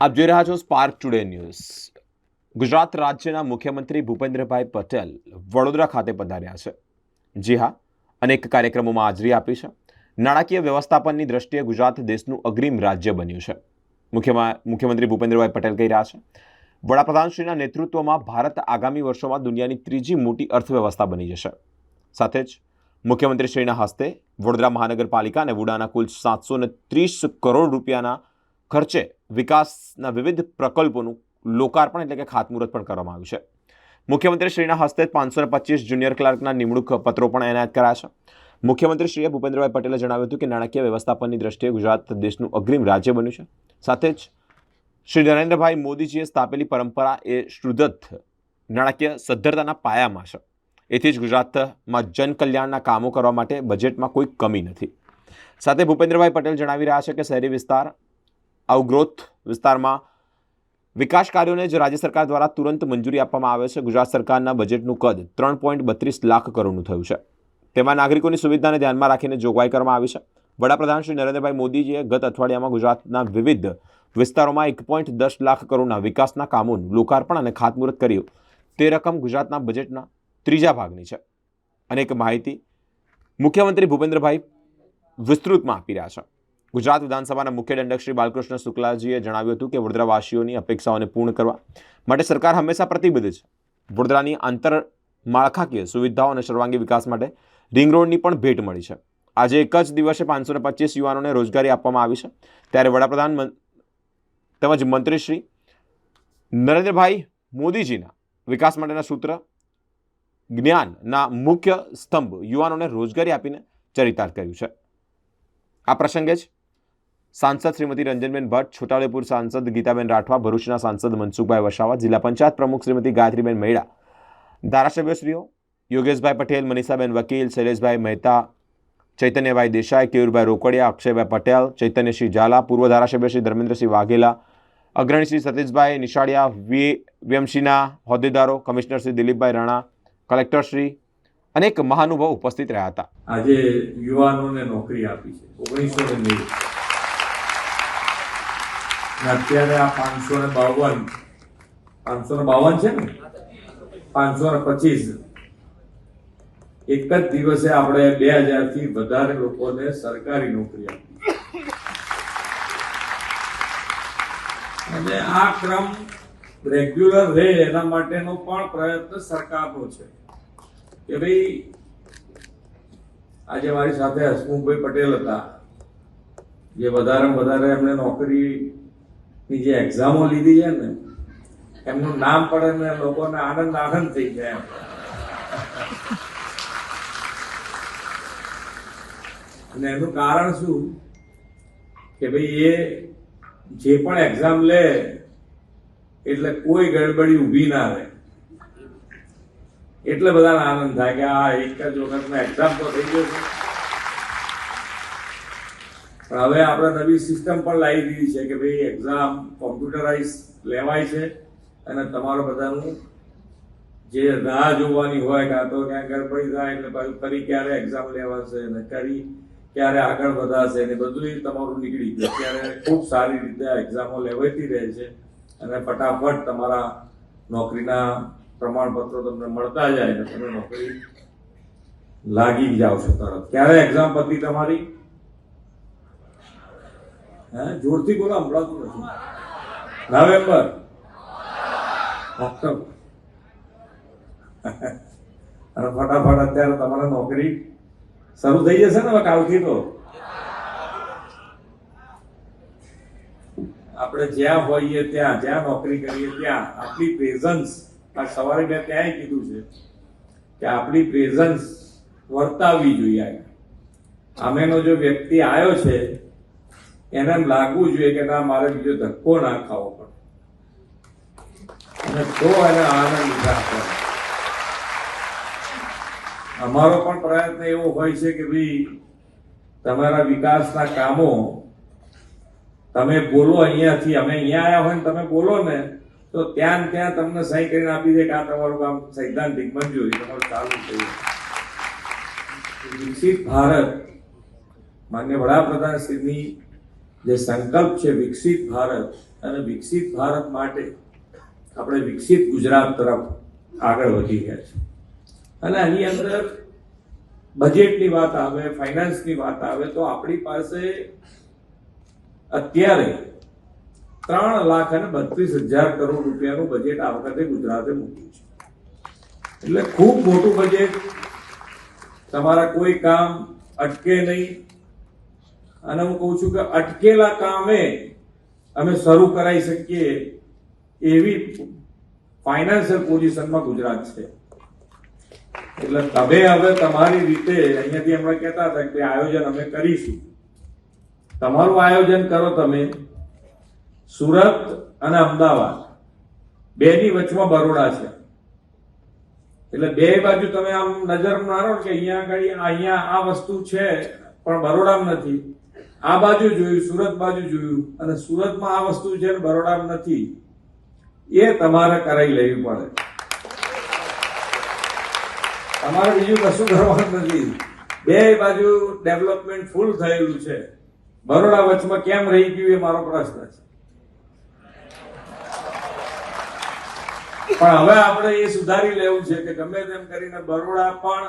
આપ જોઈ રહ્યા છો સ્પાર્ક ટુડે ન્યૂઝ ગુજરાત રાજ્યના મુખ્યમંત્રી ભૂપેન્દ્રભાઈ પટેલ વડોદરા ખાતે પધાર્યા છે. જી હા, અનેક કાર્યક્રમોમાં હાજરી આપી છે. નાણાકીય વ્યવસ્થાપનની દ્રષ્ટિએ ગુજરાત દેશનું અગ્રીમ રાજ્ય બન્યું છે. મુખ્યમાં, મુખ્યમંત્રી ભૂપેન્દ્રભાઈ પટેલ કહી રહ્યા છે. વડાપ્રધાનશ્રીના નેતૃત્વમાં ભારત આગામી વર્ષોમાં દુનિયાની ત્રીજી મોટી અર્થવ્યવસ્થા બની જશે. સાથે જ મુખ્યમંત્રીશ્રીના હસ્તે વડોદરા મહાનગરપાલિકા અને વુડાના કુલ સાતસો ત્રીસ કરોડ રૂપિયાના ખર્ચે વિકાસના વિવિધ પ્રકલ્પોનું લોકાર્પણ એટલે કે ખાતમુહૂર્ત પણ કરવામાં આવ્યું છે. મુખ્યમંત્રીશ્રીના હસ્તે પાંચસો પચીસ જુનિયર ક્લાર્કના નિમણૂક પત્રો પણ એનાયત કરાયા છે. મુખ્યમંત્રીશ્રીએ ભૂપેન્દ્રભાઈ પટેલે જણાવ્યું હતું કે નાણાકીય વ્યવસ્થાપનની દ્રષ્ટિએ ગુજરાત દેશનું અગ્રીમ રાજ્ય બન્યું છે. સાથે જ શ્રી નરેન્દ્રભાઈ મોદીજીએ સ્થાપેલી પરંપરા એ શુદ્ધ નાણાકીય સદ્ધરતાના પાયામાં છે. એથી જ ગુજરાતમાં જનકલ્યાણના કામો કરવા માટે બજેટમાં કોઈ કમી નથી. સાથે ભૂપેન્દ્રભાઈ પટેલ જણાવી રહ્યા છે કે શહેરી વિસ્તાર આઉટગ્રોથ વિસ્તારમાં વિકાસ કાર્યોને જ રાજ્ય સરકાર દ્વારા તુરંત મંજૂરી આપવામાં આવે છે. ગુજરાત સરકારના બજેટનું કદ ત્રણ પોઈન્ટ બત્રીસ લાખ કરોડનું થયું છે. તેમાં નાગરિકોની સુવિધાને ધ્યાનમાં રાખીને જોગવાઈ કરવામાં આવી છે. વડાપ્રધાન શ્રી નરેન્દ્રભાઈ મોદીજીએ ગત અઠવાડિયામાં ગુજરાતના વિવિધ વિસ્તારોમાં એક પોઈન્ટ દસ લાખ કરોડના વિકાસના કામોનું લોકાર્પણ અને ખાતમુહૂર્ત કર્યું. તે રકમ ગુજરાતના બજેટના ત્રીજા ભાગની છે. અને એક માહિતી મુખ્યમંત્રી ભૂપેન્દ્રભાઈ વિસ્તૃતમાં આપી રહ્યા છે. ગુજરાત વિધાનસભાના મુખ્ય દંડક શ્રી બાલકૃષ્ણ શુક્લાજીએ જણાવ્યું હતું કે વડોદરાવાસીઓની અપેક્ષાઓને પૂર્ણ કરવા માટે સરકાર હંમેશા પ્રતિબદ્ધ છે. વડોદરાની આંતર માળખાકીય સુવિધાઓ અને સર્વાંગી વિકાસ માટે રિંગ રોડની પણ ભેટ મળી છે. આજે એક જ દિવસે પાંચસો ને પચીસ યુવાનોને રોજગારી આપવામાં આવી છે. ત્યારે વડાપ્રધાન તેમજ મંત્રી શ્રી નરેન્દ્રભાઈ મોદીજીના વિકાસ માટેના સૂત્ર, જ્ઞાનના મુખ્ય સ્તંભ યુવાનોને રોજગારી આપીને ચરિતાર્થ કર્યું છે. આ પ્રસંગે જ સાંસદ શ્રીમતી રંજનબેન ભટ્ટ, છોટાઉદેપુર સાંસદ ગીતાબેન રાઠવા, ભરૂચના સાંસદ મનસુખભાઈ વસાવા, જિલ્લા પંચાયત પ્રમુખ શ્રીમતી ગાયત્રીબેન મૈડા, ધારાસભ્યશ્રીઓ યોગેશભાઈ પટેલ, મનીષાબેન વકીલ, શૈલેષભાઈ મહેતા, ચૈતન્યભાઈ દેસાઈ, કેયુરભાઈ રોકડિયા, અક્ષયભાઈ પટેલ ચૈતન્યસિંહ ઝાલા, પૂર્વ ધારાસભ્ય શ્રી ધર્મેન્દ્રસિંહ વાઘેલા અગ્રણી શ્રી સતીશભાઈ નિશાળિયા, વી વીએમસીના હોદ્દેદારો, કમિશનર શ્રી દિલીપભાઈ રાણા કલેક્ટર શ્રી અનેક મહાનુભાવ ઉપસ્થિત રહ્યા હતા. આજે યુવાનોને નોકરી આપી છે. ઓગણીસો અત્યારે આ પાંચસો ને બાવન, પાંચસો ને બાવન છે ને? પાંચસો ને પચીસ. એક જ દિવસે આપણે બે હજારથી વધારે લોકોને સરકારી નોકરી આપી. અને આ ક્રમ રેગ્યુલર રહે એના માટેનો પણ પ્રયત્ન સરકારનો છે. કે ભાઈ, આજે મારી સાથે હસમુખભાઈ પટેલ હતા. જે વધારે વધારે એમને નોકરીની જે એક્ઝામો લીધી છે ને, એમનું નામ પડે ને લોકોને આનંદ આનંદ થઈ જાય. અને એનું કારણ શું? કે ભાઈ એ જે પણ એક્ઝામ લે, એટલે કોઈ ગડબડી ઊભી ના રહે. એટલે બધાને આનંદ થાય કે આ એક જ વખતમાં એક્ઝામ તો થઈ ગયો છે. હવે આપણે નવી સિસ્ટમ પણ લાવી દીધી છે કે ભાઈ એક્ઝામ કોમ્પ્યુટરાઇઝ લેવાય છે અને તમારો બધાનું જે રાહ જોવાની હોય કાં તો ક્યાં ગડબડી થાય એટલે પાછું ફરી ક્યારે એક્ઝામ લેવાશે અને કરી ક્યારે આગળ વધાશે ને બધું તમારું નીકળી ગયું. ત્યારે ખૂબ સારી રીતે એક્ઝામો લેવાતી રહે છે અને ફટાફટ તમારા નોકરીના પ્રમાણપત્રો તમને મળતા જાય ને તમે નોકરી લાગી જાઓ છો તરત. ક્યારે એક્ઝામ પતી તમારી? હે? જોરથી બોલો સંભળાતું નથી. નવેમ્બર. ઓક્ટોબર. અને ફટાફટ અત્યારે તમારે નોકરી શરૂ થઈ જશે ને કાલથી તો. આપણે જ્યાં હોઈએ ત્યાં, જ્યાં નોકરી કરીએ ત્યાં આપણી પ્રેઝન્સ આ સવારે મેં ત્યાંય કીધું છે કે આપણી પ્રેઝન્સ વર્તાવવી જોઈએ અમેનો જો વ્યક્તિ આવ્યો છે એને લાગવું જોઈએ કે ના, મારે બીજો ધક્કો ના ખાવો પડે. અને તો એને આનંદ આપવાનો અમારો પણ પ્રયત્ન એવો હોય છે કે ભાઈ, તમારા વિકાસના કામો, તમે બોલો અહીંયાથી, અમે અહીંયા આવ્યા હોય ને તમે બોલો ને, તો ત્યાં ત્યાં તમને સહી કરીને આપી દે કે આ તમારું કામ સૈદ્ધાંતિક મંજૂરી તમારું ચાલુ થયું. વિકસિત ભારત, માન્ય વડાપ્રધાન શ્રીની જે સંકલ્પ છે વિકસિત ભારત અને વિકસિત ભારત માટે આપણે વિકસિત ગુજરાત તરફ આગળ વધી ગયા છે. અને આની અંદર બજેટની વાત આવે ફાઇનાન્સની વાત આવે, તો આપણી પાસે અત્યારે ત્રણ લાખ અને બત્રીસ હજાર કરોડ રૂપિયાનું બજેટ આ વખતે ગુજરાતે મૂક્યું છે. એટલે ખૂબ મોટું બજેટ તમારા કોઈ કામ અટકે નહીં. અને હું કહું છું કે અટકેલા કામે અમે શરૂ કરાવી શકીએ એવી ફાઇનાન્શિયલ પોઝિશનમાં ગુજરાત છે. એટલે તમે હવે તમારી રીતે અહીંયાથી હમણાં કહેતા હતા કે આયોજન અમે કરીશું. તમારું આયોજન કરો તમે સુરત અને અમદાવાદ. બેની વચમાં બરોડા છે. એટલે બે બાજુ તમે આમ નજર મારો કે અહીંયા આગળ અહીંયા આ વસ્તુ છે, પણ બરોડામાં નથી. આ બાજુ જોયું, સુરત બાજુ જોયું. અને સુરતમાં આ વસ્તુ છે બરોડામાં નથી. એ તમારે કરાવી લેવી પડે. તમારે બીજું કશું કરવાનું નથી. બે બાજુ ડેવલપમેન્ટ ફૂલ થયેલું છે. બરોડા વચમાં કેમ રહી ગયું એ મારો પ્રશ્ન છે. પણ હવે આપણે એ સુધારી લેવું છે કે ગમે તેમ કરીને બરોડા પણ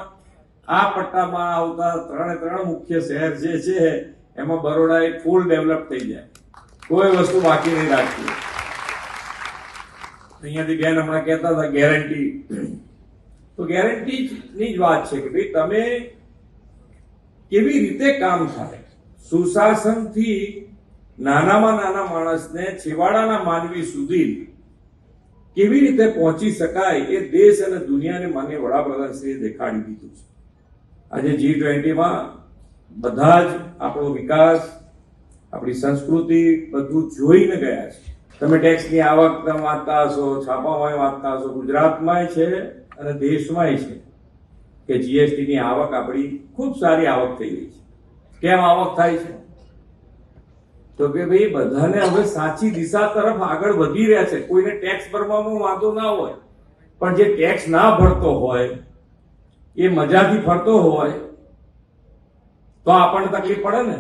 આ પટ્ટામાં આવતા ત્રણે ત્રણ મુખ્ય શહેર જે છે એમાં બરોડા એ ફૂલ ડેવલપ થઈ જાય. કોઈ વસ્તુ બાકી નહીં રાખતી. અહીંયાથી બેન હમણાં કહેતા હતા ગેરંટી તો ગેરંટી ની જ વાત છે કે ભાઈ તમે કેવી રીતે કામ થાય? સુશાસનથી નાનામાં નાના માણસને છેવાડાના માનવી સુધી કેવી રીતે પહોંચી શકાય એ દેશ અને દુનિયાને માન્ય વડાપ્રધાનશ્રીએ દેખાડી દીધું છે. આજે જી ટ્વેન્ટીમાં બધા જ આપણો વિકાસ, આપણી સંસ્કૃતિ બધું જોઈને ગયા છે. તમે ટેક્સની આવક વાંચતા હશો છાપામાં વાંચતા હશો, ગુજરાતમાંય છે અને દેશમાંય છે કે જીએસટી ની આવક આપણી ખૂબ સારી આવક થઈ ગઈ છે. કેમ આવક થાય છે? તો કે ભાઈ, બધાને હવે સાચી દિશા તરફ આગળ વધી રહ્યા છે. કોઈને ટેક્સ ભરવામાં વાંધો ના હોય, પણ જે ટેક્સ ના ભરતો હોય, એ મજાથી ફરતો હોય તો આપણને તકલીફ પડે ને?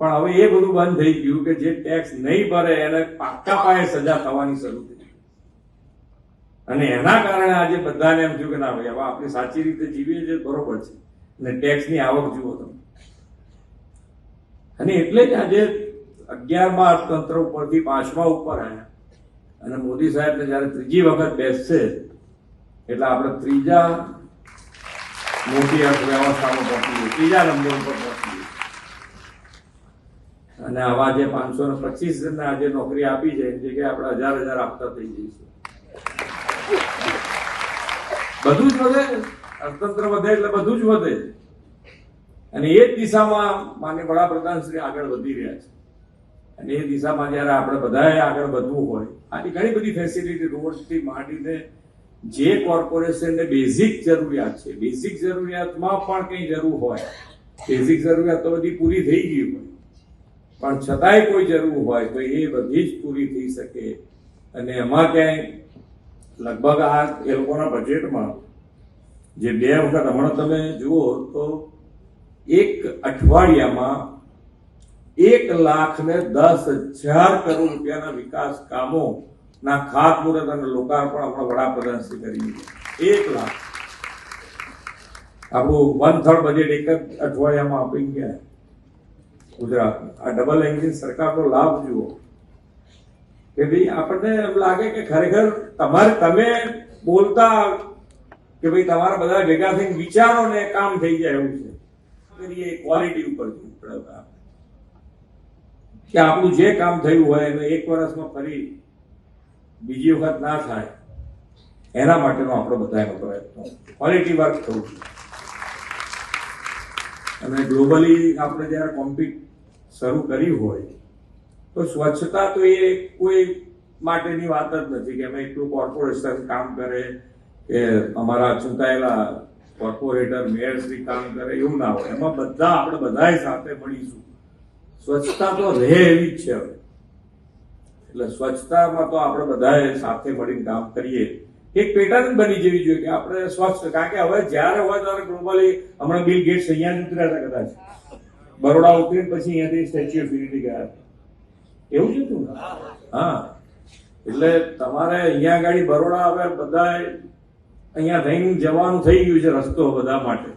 પણ હવે એ બધું બંધ થઈ ગયું કે જે ટેક્સ નહીં ભરે એને પાક્કા પાયે સજા થવાની શરૂ થઈ અને એના કારણે આજે બધાને એમ થયું કે ના ભાઈ, હવે આપણે સાચી રીતે જીવીએ છીએ, બરોબર છે. અને ટેક્સની આવક જુઓ તમે. અને એટલે જ આજે અગિયારમાં અર્થતંત્ર તંત્ર ઉપરથી પાંચમા ઉપર આવ્યા અને મોદી સાહેબને જયારે ત્રીજી વખત બેસશે, એટલે આપણે ત્રીજા અને આવા જે પાંચસો ને પચીસ આજે નોકરી આપી છે એની જગ્યાએ આપણે હજાર હજાર આપતા થઈ જઈશું બધું જ વધે અર્થતંત્ર વધે એટલે બધું જ વધે અને એ જ દિશામાં માન્ય વડાપ્રધાન શ્રી આગળ વધી રહ્યા છે. અને એ દિશામાં જ્યારે આપણે બધાએ આગળ વધવું હોય, આની ઘણી બધી ફેસિલિટી રોડથી માંડીને જે કોર્પોરેશનને બેઝિક જરૂરિયાત છે, બેઝિક જરૂરિયાતમાં પણ કંઈ જરૂર હોય, બેઝિક જરૂરિયાત તો બધી પૂરી થઈ ગઈ હોય. પણ છતાંય કોઈ જરૂર હોય તો એ બધી જ પૂરી થઈ શકે. અને એમાં ક્યાંય લગભગ આ એ લોકોના બજેટમાં જે બે વખત હમણાં તમે જુઓ તો એક અઠવાડિયામાં એક લાખ ને દસ હજાર કરોડ રૂપિયાના વિકાસ કામો ના ખાતમુહૂર્ત અને લોકાર્પણ આપણા વડાપ્રધાન શ્રી કરી. એક લાખ. આપણું વન થર્ડ બજેટ એક જ અઠવાડિયામાં આપી ગયા. ગુજરાત આ ડબલ એન્જિન સરકારનો લાભ જુઓ. કે ભાઈ આપણને એમ લાગે કે ખરેખર તમારે તમે બોલતા કે ભાઈ તમારા બધા ભેગા થઈને વિચારો ને કામ થઈ જાય એવું છે. કરીએ ક્વોલિટી ઉપર. કે આપણું જે કામ થયું હોય એને એક વર્ષમાં ફરી બીજી વખત ના થાય, એના માટેનો આપણો બધાનો પ્રયત્ન. ક્વોલિટી વર્ક થવું જોઈએ. અને ગ્લોબલી આપણે જ્યારે કોમ્પિટ શરૂ કરી હોય, તો સ્વચ્છતા તો એ કોઈ માટેની વાત જ નથી કે અમે એટલું કોર્પોરેશન કામ કરે કે અમારા ચૂંટાયેલા કોર્પોરેટર મેયરશ્રી કામ કરે એવું ના હોય. એમાં બધા આપણે બધાએ સાથે મળીશું. સ્વચ્છતા તો રહે એવી જ છે હવે. એટલે સ્વચ્છતામાં તો આપણે બધાએ સાથે મળીને કામ કરીએ. એક પેટર્ન બની જવી જોઈએ કે આપણે સ્વચ્છ, કારણ કે હવે જ્યારે હોય ત્યારે ગ્લોબલી હમણાં બિલ ગેટ્સ અહીંયા જ ઉતર્યા હતા કદાચ. બરોડા ઉતરીને પછી અહીંયાથી સ્ટેચ્યુ ઓફ યુનિટી ગયા એવું છે હતું હા. એટલે તમારે અહીંયા ગાડી બરોડા હવે બધા અહીંયા રહીને જવાનું થઈ ગયું છે રસ્તો બધા માટે.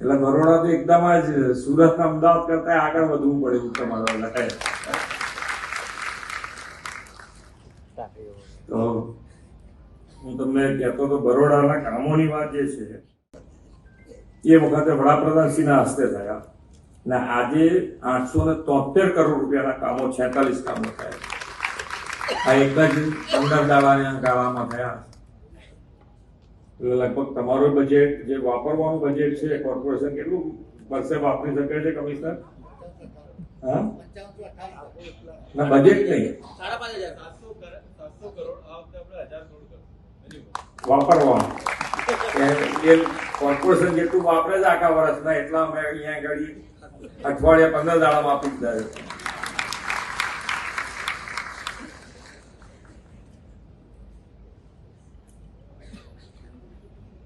એટલે બરોડા તો એકદમ જ સુરત ને અમદાવાદ કરતા આગળ વધવું પડે એવું તમારે તો હું તમને કહેતો તો બરોડાના કામોની વાત જે છે, એ વખતે વડાપ્રધાનશ્રીના હસ્તે થયા. ને આજે આઠસો ને તોતેર કરોડ રૂપિયાના કામો, છેતાલીસ કામો થયા આ એક જ પંદર દાડાના ગાળામાં થયા. એટલે લગભગ તમારું બજેટ જે વાપરવાનું બજેટ છે કોર્પોરેશન કેટલું વર્ષે વાપરી શકે છે, કમિશનર? હા? બજેટ નહીં. કોર્પોરેશન જેટલું વાપરે છે આખા વર્ષના એટલા અમે અહીંયા આગળ અઠવાડિયા પંદર દાડામાં આપી દીધા છે.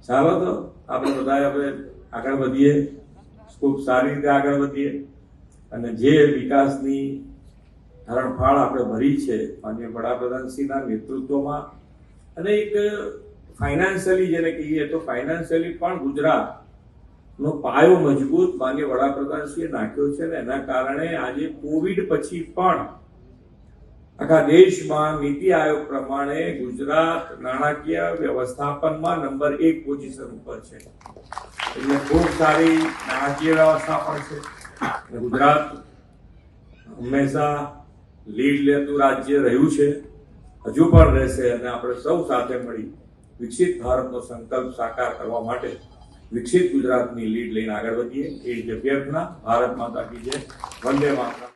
સારો તો આપણે બધા આપણે આગળ વધીએ. ખૂબ સારી રીતે આગળ વધીએ. અને જે વિકાસની હરણફાળ આપણે ભરી છે. માન્ય વડાપ્રધાનશ્રીના નેતૃત્વમાં. અને એક ફાઇનાન્શિયલી જેને કહીએ તો ફાઇનાન્શિયલી પણ ગુજરાત નો પાયો મજબૂત માન્ય વડાપ્રધાનશ્રીએ નાખ્યો છે ને એના કારણે આજે કોવિડ પછી પણ આખા દેશમાં નીતિ આયોગ પ્રમાણે ગુજરાત નાણાકીય વ્યવસ્થાપનમાં નંબર એક પોઝિશન ઉપર છે. એટલે ખૂબ સારી નાણાકીય વ્યવસ્થા પણ છે. ગુજરાત હંમેશા લીડ લેતું રાજ્ય રહ્યું છે, હજુ પણ રહેશે અને આપણે સૌ સાથે મળી વિકસિત ભારતનો સંકલ્પ સાકાર કરવા માટે વિકસિત ગુજરાતની લીડ લઈને આગળ વધીએ. એ જ અભ્યર્થના ભારત માતા કી જય. વંદે માતા